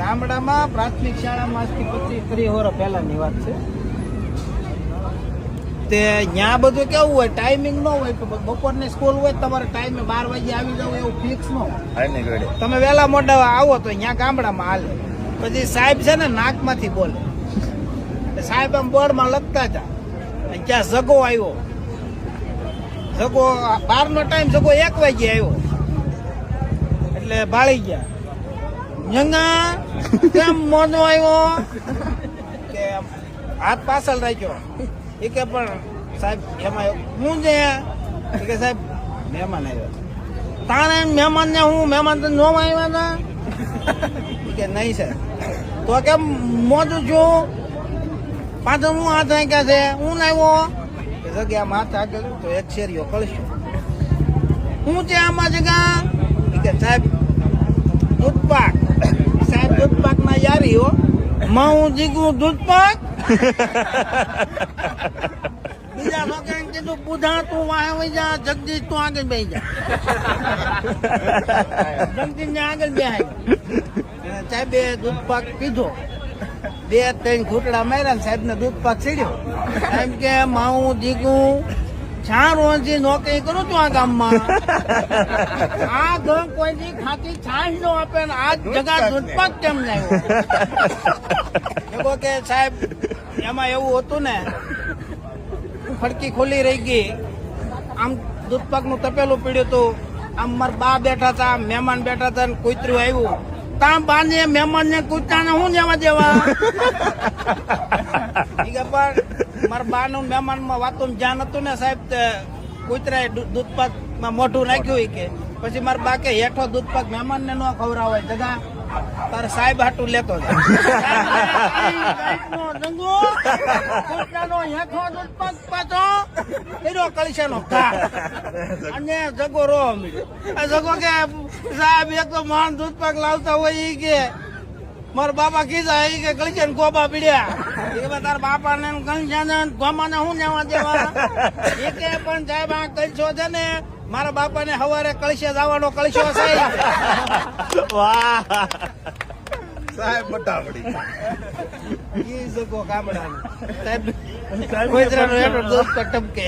ગામડામાં પ્રાથમિક શાળામાં આજથી પચીસ ત્રીસ વર્ષ પહેલાની વાત છે. તે ત્યાં બધું કેવું હોય ટાઈમિંગ ન હોય કે બપોરની સ્કૂલ હોય તમારે ટાઈમે બાર વાગે આવી જવું એવું ફિક્સ ન હોય. તમે વહેલા મોડા આવો તો ત્યાં ગામડામાં હાલે. પછી સાહેબ છે ને નાકમાંથી બોલે. સાહેબ આમ બોર્ડમાં લખતા હતા. ત્યાં જગો આવ્યો. જગો બારનો ટાઈમ જગો એક વાગે આવ્યો. એટલે ભાળી ગયા. જંગા કેમ મોનો આવ્યો? કે હાથ પાછળ રાખ્યો. એ કે પણ, સાહેબ, એમાં હું છે? કે સાહેબ, મહેમાન આવ્યો તારે મહેમાન ને હું, મહેમાન તો નો આવ્યા હતા? કે નહીં છે તો કેમ મોજું છું. પાછળ હું હાથ રાખ્યા છે? હું લાવ્યો કે જગ્યામાં હાથ આગળ તો એક શેરીઓ કળશું હું છે આમાં જગા કે સાહેબ, દૂધપાક સાહેબ દૂધપાક ના યારી હો માં હું જીગું દૂધપાક બીજા લોકોને કીધું બુધા તું વાહે જા જગદીશ તું આગળ બે જા જગદીશ ને આગળ બેહાય સાહેબે દૂધ પાક પીધો બે ત્રણ ઘૂંટડા માર્યા સાહેબ ને દૂધ પાક ચડ્યો એમ કે માવું દીકું વર્ષથી નોકરી કરું છું આ ગામમાં. આ કોઈ ખાતી છાશ નો આપે ને આ જગા દૂધ પાક કેમ લાવ્યો? કે સાહેબ એમાં એવું હતું ને ફડકી ખોલી રહી ગઈ. આમ દૂધપાકનું તપેલું પીડ્યું હતું. આમ માર બા બેઠા હતા મહેમાન બેઠા હતા ને કુતરું આવ્યું. ત્યાં બાને મહેમાન ને કૂતરાને હું જવા દેવા? પણ મારા બા નું મહેમાનમાં વાતો ધ્યાન હતું ને સાહેબ કૂતરાએ દૂધપાકમાં મોઢું નાખ્યું કે. પછી મારા બા કે હેઠો દૂધપાક મહેમાન ને ન ખવડાવાય. દાદા તારે સાહેબ હાટું લેતો અને જગો રો જગો કે સાહેબ, એક માણ દૂધપાક લાવતા હોય કે. મારા બાપા કીધા કે કળશે ને ગોબા પીડ્યા. બાપા ને ને ગોમા ને હું લેવા દેવા? એ કે પણ સાહેબ આ કળશો છે ને મારા બાપા ને હવારે કળશે જવાનો કળશો છે. વાહ. સાહેબ બટાવડી જગો સાહેબ કોઈ તરફ દોસ્ત ટપકે.